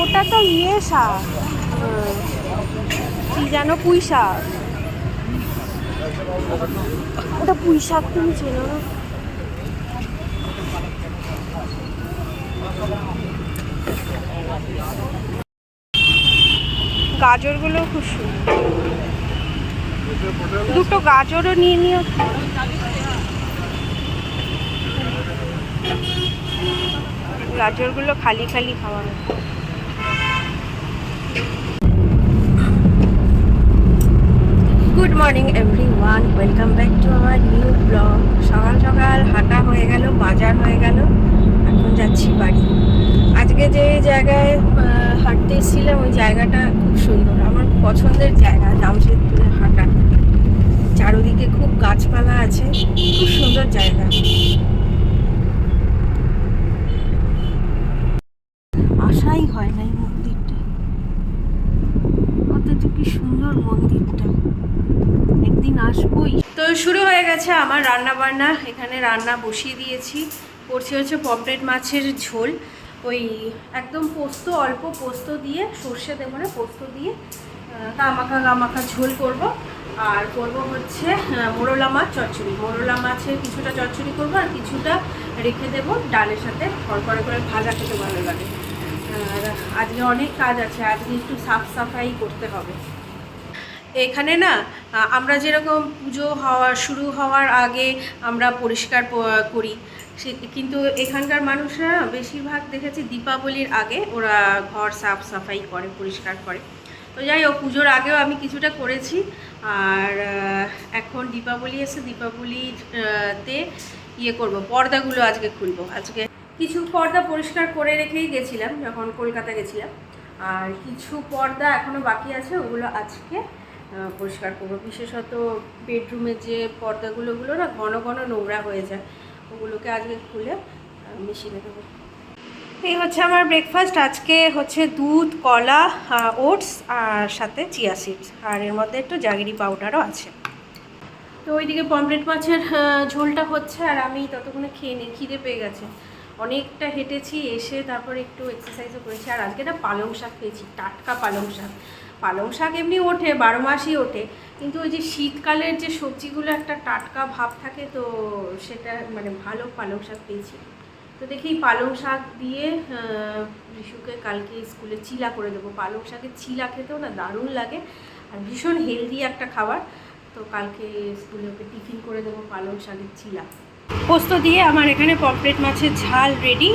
ওটা তো ইয়ে শাক। কি যেন পুঁই শাক ওটা পুঁই শাক তুমি চেনো না? গাজরগুলো খুব সুন্দর। দুটো গাজরও নিয়ে নিও। গাজরগুলো খালি খালি খাওয়ানো good morning everyone welcome back to our new blog সকাল সকাল হাঁটা হয়ে গেল, বাজার হয়ে গেল। এখন যাচ্ছি বাড়ি। আজকে যে জায়গায় হাঁটতে এসেছিলাম, ওই জায়গাটা খুব সুন্দর। আমার পছন্দের জায়গা, জামশেদপুরে হাঁটা চারোদিকে খুব গাছপালা আছে। খুব সুন্দর জায়গা। আশাই হয় না এই মন্দিরটা। অথচ কি সুন্দর মন্দিরটা। একদিন আসবোই। তো শুরু হয়ে গেছে আমার রান্না বান্না এখানে রান্না বসিয়ে দিয়েছি। করছি হচ্ছে পমপ্লেট মাছের ঝোল। ওই একদম পোস্ত, অল্প পোস্ত দিয়ে সর্ষে দেবো না পোস্ত দিয়ে গামাখা গামাখা ঝোল করব। আর করব হচ্ছে মোরলা মাছ চচ্চড়ি। মোরলা মাছের কিছুটা চচ্চড়ি করব আর কিছুটা রেখে দেব ডালের সাথে। খড়খড়ে করে ভাজা খেতে ভালো লাগে। আর আজকে অনেক কাজ আছে, আজকে একটু সাফ সাফাই করতে হবে। এখানে না আমরা যেরকম পুজো হওয়া, শুরু হওয়ার আগে আমরা পরিষ্কার করি। সে, কিন্তু এখানকার মানুষরা বেশিরভাগ দেখেছি দীপাবলির আগে ওরা ঘর সাফ সাফাই করে, পরিষ্কার করে। তো যাই হোক, পুজোর আগেও আমি কিছুটা করেছি। আর এখন দীপাবলি এসে দীপাবলির তে ইয়ে করব, পর্দাগুলো আজকে খুলবো। আজকে কিছু পর্দা পরিষ্কার করে রেখেই গেছিলাম, যখন কলকাতা গেছিলাম। আর কিছু পর্দা এখনও বাকি আছে, ওগুলো আজকে পরিষ্কার করব। বিশেষত বেডরুমের যে পর্দাগুলো, ওগুলো না ঘন ঘন নোংরা হয়ে যায়। ওগুলোকে আজকে খুলে মেশিনে দেবো। এই হচ্ছে আমার ব্রেকফাস্ট আজকে হচ্ছে দুধ, কলা ওটস আর সাথে চিয়া সিডস আর এর মধ্যে একটু জাগিরি পাউডারও আছে। তো ওইদিকে পমপ্লেট মাছের ঝোলটা হচ্ছে আর আমি ততক্ষণে খেয়ে নিই খিদে পেয়ে গেছে। অনেকটা হেঁটেছি, এসে তারপর একটু এক্সারসাইজও করেছি। আর আজকে না পালং শাক খেয়েছি, টাটকা পালং শাক। পালং শাক এমনি ওঠে, বারো মাসই ওঠে। কিন্তু ওই যে শীতকালের যে সবজিগুলো একটা টাটকা ভাব থাকে, তো সেটা মানে ভালো পালং শাক পেয়েছি। তো দেখি পালং শাক দিয়ে রিশুকে কালকে স্কুলে চিলা করে দেবো। পালং শাকের চিলা খেতেও না দারুণ লাগে আর ভীষণ হেলদি একটা খাবার। তো কালকে স্কুলে ওকে টিফিন করে দেবো পালং শাকের চিলা। পোস্ত দিয়ে আমার এখানে পমপ্লেট মাছের ঝাল রেডি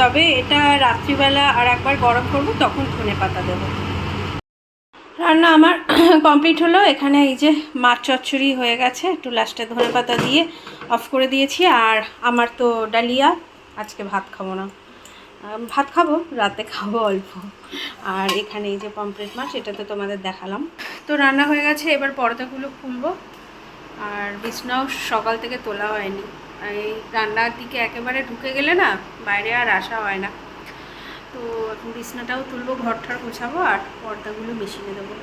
তবে এটা রাত্রিবেলা আর একবার গরম করব, তখন ধনে পাতা দেবো। রান্না আমার কমপ্লিট হলো। এখানে এই যে মাছ চচ্চড়ি হয়ে গেছে, একটু লাস্টে ধনে পাতা দিয়ে অফ করে দিয়েছি। আর আমার তো ডালিয়া আজকে ভাত খাব না। ভাত খাব, রাতে খাব অল্প। আর এখানে এই যে পমপ্লেট মাছ, এটা তো তোমাদের দেখালাম। তো রান্না হয়ে গেছে, এবার পর্দাগুলো খুলবো। আর বিছনাও সকাল থেকে তোলা হয়নি। এই রান্নার দিকে একেবারে ঢুকে গেলে না, বাইরে আর আসা হয় না। তো এখন বিছনাটাও তুলবো ঘর ঠর গোছাবো, আর পর্দাগুলো মেশিনে দেবো।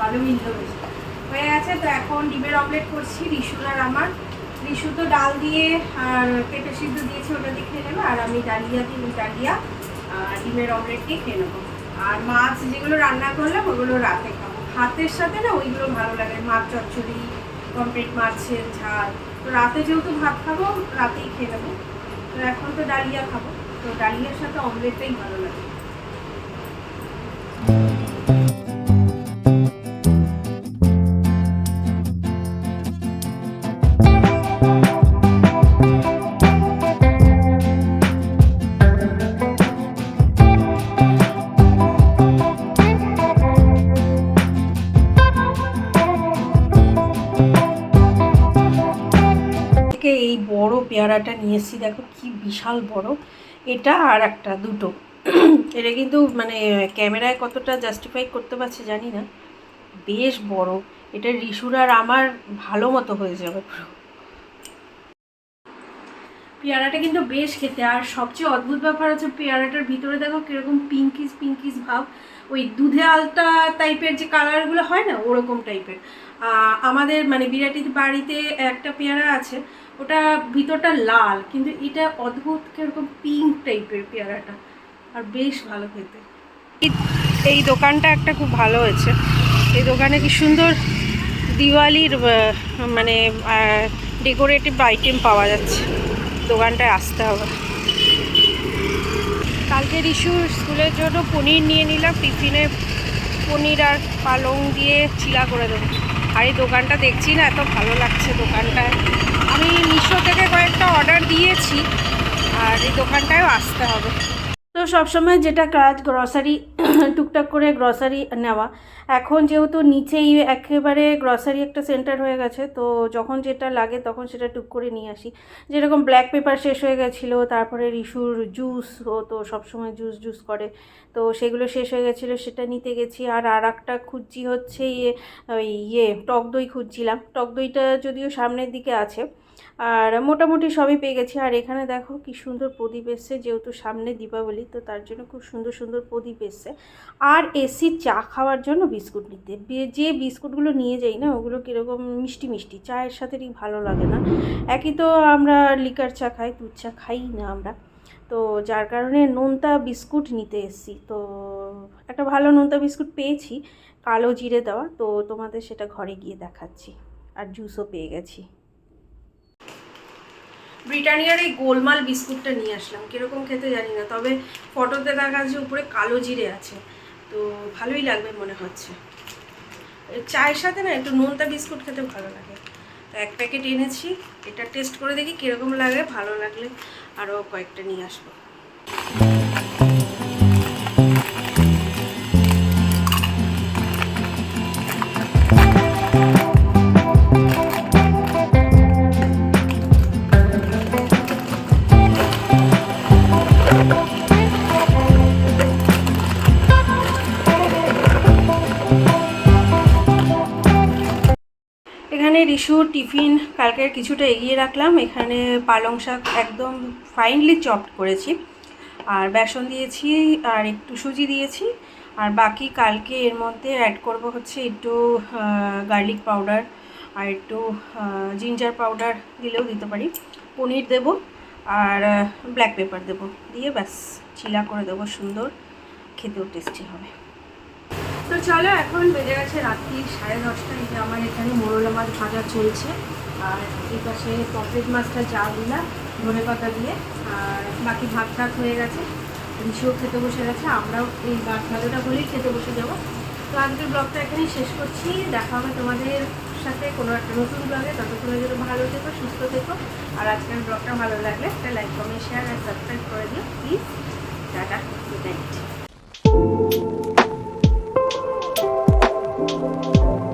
ভালো মিললো বেশ হয়ে গেছে, তো এখন ডিমের অমলেট করছি রিসুর আর আমার। রিসু তো ডাল দিয়ে আর পেঁপে সিদ্ধ দিয়েছে, ওটা দিয়ে খেয়ে নেবে। আর আমি ডালিয়া দিয়ে, ডালিয়া ডিমের অমলেট দিয়ে খেয়ে নেব। আর মাছ যেগুলো রান্না করলাম, ওগুলো রাতে খাব। ভাতের সাথে না ওইগুলো ভালো লাগে। মাছ চচ্চড়ি কমপ্লিট মাছের ঝাল। তো রাতে যেহেতু ভাত খাব, রাতেই খেয়ে নেব। তো এখন তো ডালিয়া খাব। তো ডালিয়ার সাথে অমলেটটাই ভালো লাগে। বড় পেয়ারাটা নিয়ে এসেছি দেখো কি বিশাল বড়। এটা আর একটা, দুটো। এটা কিন্তু মানে ক্যামেরায় কতটা জাস্টিফাই করতে পারছে জানি না। বেশ বড়। এটা রিসুর আর আমার ভালো মতো হয়ে যাবে পেয়ারাটা কিন্তু বেশ খেতে। আর সবচেয়ে অদ্ভুত ব্যাপার হচ্ছে পেয়ারাটার ভিতরে দেখো কীরকম পিঙ্কিস পিঙ্কিস ভাব। ওই দুধে আলতা টাইপের যে কালারগুলো হয় না, ওরকম টাইপের আমাদের মানে বিরাটির বাড়িতে একটা পেয়ারা আছে ওটা ভিতরটা লাল, কিন্তু এটা অদ্ভুত কীরকম পিঙ্ক টাইপের পেয়ারাটা। আর বেশ ভালো খেতে। এই দোকানটা একটা খুব ভালো হয়েছে। এই দোকানে কি সুন্দর দিওয়ালির মানে ডেকোরেটিভ আইটেম পাওয়া যাচ্ছে। দোকানটায় আসতে হবে। কালকে রিসুর স্কুলের জন্য পনির নিয়ে নিলাম। টিফিনে পনির আর পালং দিয়ে চিলা করে দেবো। আর এই দোকানটা দেখছি না, এত ভালো লাগছে দোকানটায়। আমি মিশো থেকে কয়েকটা অর্ডার দিয়েছি আর এই দোকানটায়ও আসতে হবে। তো সবসময় যেটা কাজ গ্রসারি টুকটাক করে গ্রসারি নেওয়া। এখন যেহেতু নিচেই একেবারে গ্রসারি একটা সেন্টার হয়ে গেছে, তো যখন যেটা লাগে তখন সেটা টুক করে নিয়ে আসি। যেরকম ব্ল্যাক পেপার শেষ হয়ে গেছিল, তারপরে রিসুর জুস ও তো সবসময় জুস জুস করে। তো সেগুলো শেষ হয়ে গেছিল, সেটা নিতে গেছি। আর আর একটা খুঁজছি হচ্ছে ইয়ে ইয়ে টক দই খুঁজছিলাম। টক দইটা যদিও সামনের দিকে আছে আর মোটামুটি সবই পেয়ে গেছি। আর এখানে দেখো কি সুন্দর প্রদীপ এসছে, যেহেতু সামনে দীপাবলি, তো তার জন্য খুব সুন্দর সুন্দর প্রদীপ এসছে। আর এসি চা খাওয়ার জন্য বিস্কুট নিতে। যে বিস্কুটগুলো নিয়ে যাই না, ওগুলো কীরকম মিষ্টি মিষ্টি, চায়ের সাথে ঠিক ভালো লাগে না। একই তো আমরা লিকার চা খাই, দুধ চা খাই না আমরা। তো যার কারণে নোনতা বিস্কুট নিতে এসেছি। তো একটা ভালো নোনতা বিস্কুট পেয়েছি, কালো জিরে দেওয়া। তো তোমাদের সেটা ঘরে গিয়ে দেখাচ্ছি। আর জুসও পেয়ে গেছি। ব্রিটানিয়ার এই গোলমাল বিস্কুটটা নিয়ে আসলাম। কীরকম খেতে জানি না, তবে ফটোতে দেখা যে উপরে কালো জিরে আছে। তো ভালোই লাগবে মনে হচ্ছে। চায়ের সাথে না একটু নোনতা বিস্কুট খেতে ভালো লাগে। তো এক প্যাকেট এনেছি, এটা টেস্ট করে দেখি কীরকম লাগে, ভালো লাগলে আরও কয়েকটা নিয়ে আসব। রিসুর টিফিন কালকের কিছুটা এগিয়ে রাখলাম। এখানে পালং শাক একদম ফাইনলি চপড করেছি। আর বেসন দিয়েছি, আর একটু সুজি দিয়েছি। আর বাকি কালকে এর মধ্যে অ্যাড করব হচ্ছে একটু গার্লিক পাউডার আর একটু জিঞ্জার পাউডার দিলেও দিতে পারি। পনির দেব আর ব্ল্যাক পেপার দেব। দিয়ে ব্যাস, চিলা করে দেবো, সুন্দর। খেতেও টেস্টি হবে। তো চলো, এখন বেজে গেছে রাত্রি সাড়ে দশটা। এই যে আমার এখানে মোরলা মাছ ভাজা চলছে। আর এই পাশে পকেট মাছটা যা দিলাম ধনে পাতা দিয়ে। আর বাকি ভাত টাত হয়ে গেছে। ঋষিও খেতে বসে গেছে, আমরাও এই ভাত ভাজাটা হলেই খেতে বসে যাব। তো আজকের ব্লগটা এখানেই শেষ করছি। দেখা হবে তোমাদের সাথে কোনো একটা নতুন ব্লগে। ততক্ষণে যেন ভালো থেকো, সুস্থ থেকো। আর আজকের ব্লগটা ভালো লাগলে একটা লাইক কমেন্ট শেয়ার আর সাবস্ক্রাইব করে দিও। Please tata good night Música